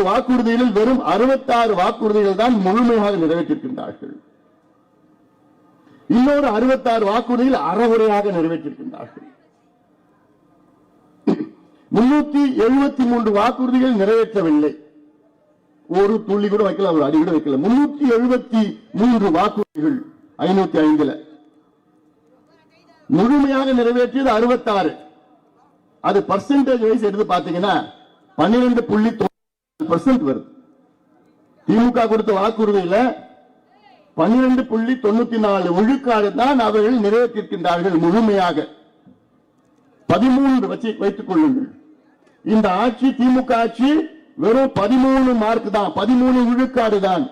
மூன்று வாக்குறுதிகளில் வெறும் அறுபத்தாறு வாக்குறுதிகள் தான் முழுமையாக நிறைவேற்றிருக்கின்றார்கள் இன்னொரு அறுபத்தாறு வாக்குறுதிகள் அறகுறையாக நிறைவேற்றிருக்கின்றார்கள் முன்னூத்தி எழுபத்தி மூன்று வாக்குறுதிகள் நிறைவேற்றவில்லை. ஒரு துள்ளி கூட வைக்கல ஒரு அடி கூட வைக்கல. முன்னூத்தி எழுபத்தி மூன்று வாக்குறுதிகள் ஐநூத்தி ஐந்துல. முழுமையாக நிறைவேற்றியது அறுபத்தாறு. அது பர்சன்டேஜ் வைஸ் எடுத்து பாத்தீங்கன்னா பன்னிரண்டு புள்ளி பர்சன்ட் வருது. திமுக கொடுத்த வாக்குறுதியில பன்னிரண்டு புள்ளி தொண்ணூத்தி நாலு விழுக்காடு தான் அவர்கள் நிறைவேற்றிருக்கின்றார்கள் முழுமையாக. பதிமூன்று வச்சு வைத்துக் கொள்ளுங்கள். இந்த ஆட்சி திமுக ஆட்சி வெறும் பதிமூணு மார்க் தான். பதிமூணு விழுக்காடு தான்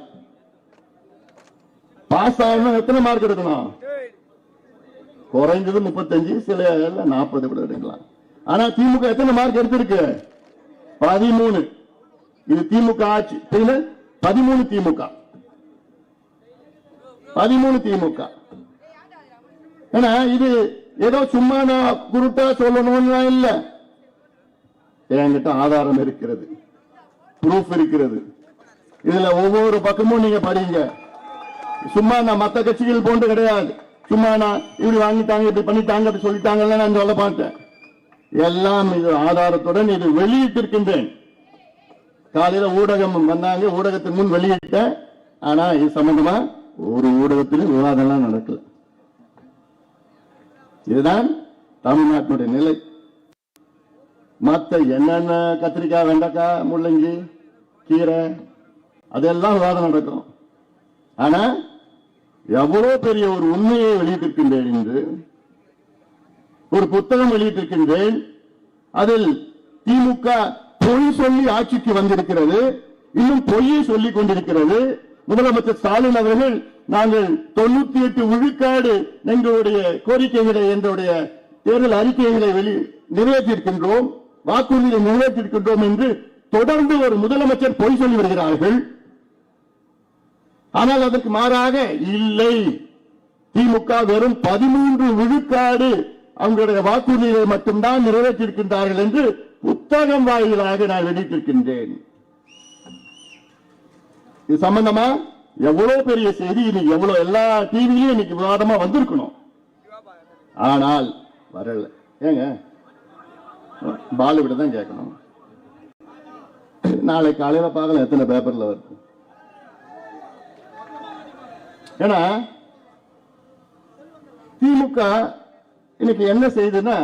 பாஸ் ஆகணும் எத்தனை மார்க் எடுக்கணும் குறைஞ்சது முப்பத்தஞ்சு சில நாற்பது கூட எடுக்கலாம். ஆனா திமுக எத்தனை மார்க் எடுத்திருக்கு? பதிமூணு. இது திமுக ஆட்சி. பதிமூணு திமுக. பதிமூணு திமுக. ஏன்னா இது ஏதோ சும்மா நான் குருட்டா சொல்லணும்னு இல்ல. என்கிட்ட ஆதாரம் இருக்கிறது. ப்ரூஃப் இருக்கிறது. இதுல ஒவ்வொரு பக்கமும் நீங்க படிங்க. சும்மா நான் மத்த கட்சிகள் போன்று கிடையாது. சும்மா நான் இப்படி வாங்கிட்டாங்க இப்படி பண்ணிட்டாங்க அப்படி சொல்லிட்டாங்கன்னு நான் சொல்ல மாட்டேன். எல்லாம் இது ஆதாரத்துடன் இது வெளியிட்டிருக்கின்றேன். காலையில ஊடகம் வந்தாங்க ஊடகத்தின் முன் வெளியிட்டேன் ஆனா இது சம்பந்தமா ஒரு ஊடகத்திலும் விவாதம்லாம் நடக்கல. இதுதான் தமிழ்நாட்டினுடைய நிலை. மத்த என்னென்ன கத்திரிக்காய் வெண்டைக்காய் முள்ளங்கி கீரை அதெல்லாம் விவாதம் நடக்கும். ஆனா எவ்வளவு பெரிய ஒரு உண்மையை வெளியிட்டிருக்கின்றேன் என்று ஒரு புத்தகம் வெளியிட்டிருக்கின்றேன். அதில் திமுக பொய் சொல்லி ஆட்சிக்கு வந்திருக்கிறது. இன்னும் பொய்யை சொல்லிக் கொண்டிருக்கிறது. முதலமைச்சர் ஸ்டாலின் அவர்கள் நாங்கள் தொண்ணூத்தி எட்டு விழுக்காடு எங்களுடைய கோரிக்கைகளை எங்களுடைய தேர்தல் அறிக்கைகளை வெளி நிறைவேற்றியிருக்கின்றோம். வாக்குறுதியை நிறைவேற்றியிருக்கின்றோம் என்று தொடர்ந்து ஒரு முதலமைச்சர் பொய் சொல்லி வருகிறார்கள். ஆனால் அதற்கு மாறாக இல்லை. திமுக வெறும் பதிமூன்று விழுக்காடு அவங்களுடைய வாக்குறுதிகளை மட்டும்தான் நிறைவேற்றியிருக்கின்றார்கள் என்று புத்தகம் வாயிலாக நான் வெளியிட்டிருக்கின்றேன் இது சம்பந்தமா? எவ்வளவு பெரிய செய்தி இன்னைக்கு எவ்வளவு எல்லா டிவிலையும் இன்னைக்கு விவாதமா வந்திருக்கணும். ஆனால் வரல. ஏங்க? பாலிவுட் தான் கேட்கணும். நாளை காலையில பார்க்கலாம் எத்தனை பேப்பர்ல வருது. ஏன்னா திமுக இன்னைக்கு என்ன செய்யுதுன்னா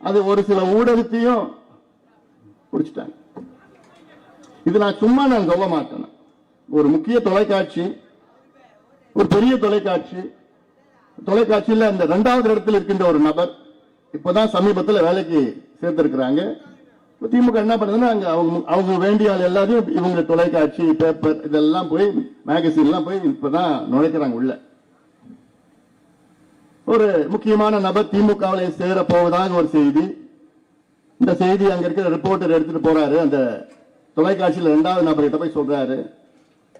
அது ஒரு சில ஊடகத்தையும் பிடிச்சிட்டாங்க. இது நான் சும்மா நான் சொல்ல மாட்டேன். ஒரு முக்கிய தொலைக்காட்சி ஒரு பெரிய தொலைக்காட்சி தொலைக்காட்சியில் அந்த ரெண்டாவது இடத்தில் இருக்கின்ற ஒரு நபர் இப்போதான் சமீபத்தில் வேலைக்கு சேர்த்திருக்கிறாங்க. திமுக என்ன பண்ணுதுன்னா அங்கே அவங்க அவங்க வேண்டிய ஆள் எல்லாரையும் இவங்க தொலைக்காட்சி பேப்பர் இதெல்லாம் போய் மேகசின்லாம் போய் இப்போதான் நுழைக்கிறாங்க உள்ள. ஒரு முக்கியமான நபர் திமுகவில் சேர போவதாக ஒரு செய்தி. இந்த செய்தி அங்க இருக்கிற ரிப்போர்ட்டர் எடுத்துட்டு போறாரு. அந்த தொலைக்காட்சியில் இரண்டாவது நபர்கிட்ட போய் சொல்றாரு.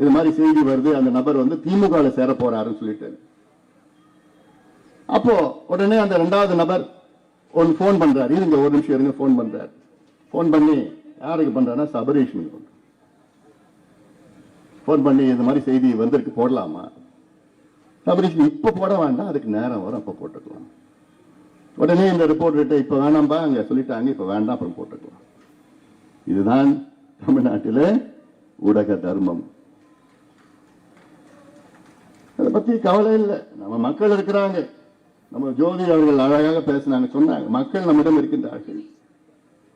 இது மாதிரி செய்தி வருது. அந்த நபர் வந்து திமுகவில் சேர போறாருன்னு சொல்லிட்டு. அப்போ உடனே அந்த இரண்டாவது நபர் ஒன்னு ஃபோன் பண்றாரு. இருங்க ஒரு நிமிஷம் இருங்க ஃபோன் பண்றாரு. ஃபோன் பண்ணி யாருக்கு பண்றாருன்னா சபரீஷ்மி ஃபோன் பண்ணி இந்த மாதிரி செய்தி வந்திருக்கு போடலாமா? சபரீஷ் இப்போ போட வேண்டாம் அதுக்கு நேரம் வரும் அப்போ போட்டுக்கலாம். உடனே இந்த ரிப்போர்ட் இப்ப வேணாம்பா அங்க சொல்லிட்டாங்க. இப்ப வேண்டாம் அப்புறம் போட்டுக்கலாம். இதுதான் தமிழ்நாட்டில ஊடக தர்மம். அதை பத்தி கவலை இல்லை. நம்ம மக்கள் இருக்கிறாங்க. நம்ம ஜோதி அவர்கள் அழகாக பேசினாங்க சொன்னாங்க. மக்கள் நம்மிடம் இருக்கின்றார்கள்.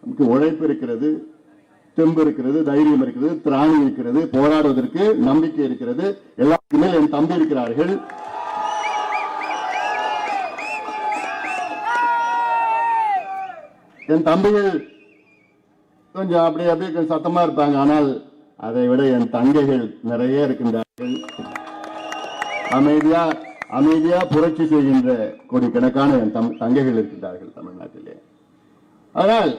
நமக்கு உழைப்பு இருக்கிறது தெம்பு இருக்கிறது தைரியம் இருக்கிறது திராணி இருக்கிறது போராடுவதற்கு நம்பிக்கை இருக்கிறது. எல்லாருக்குமே என் தம்பி இருக்கிறார்கள். என் தம்பிகள் கொஞ்சம் அப்படி அப்படியே கொஞ்சம் சத்தமா இருப்பாங்க. ஆனால் அதை விட என் தங்கைகள் நிறைய இருக்கின்றார்கள். அமைதியா அமைதியா புரட்சி செய்கின்ற கோடிக்கணக்கான என் தம்- தங்கைகள் இருக்கின்றார்கள் தமிழ்நாட்டிலே. ஆனால்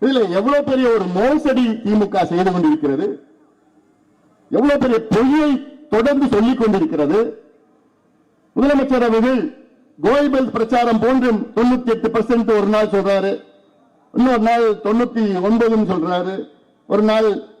இதுல எவ்வளவு பெரிய ஒரு மோசடி திமுக செய்து கொண்டிருக்கிறது? எவ்வளவு பெரிய பொய்யை தொடர்ந்து சொல்லிக் கொண்டிருக்கிறது? முதலமைச்சர் அவர்கள் கோயபெல் பிரச்சாரம் போன்று தொண்ணூத்தி எட்டு ஒரு நாள் சொல்றாரு. இன்னொரு நாள் தொண்ணூத்தி ஒன்பதுன்னு சொல்றாரு. ஒரு நாள்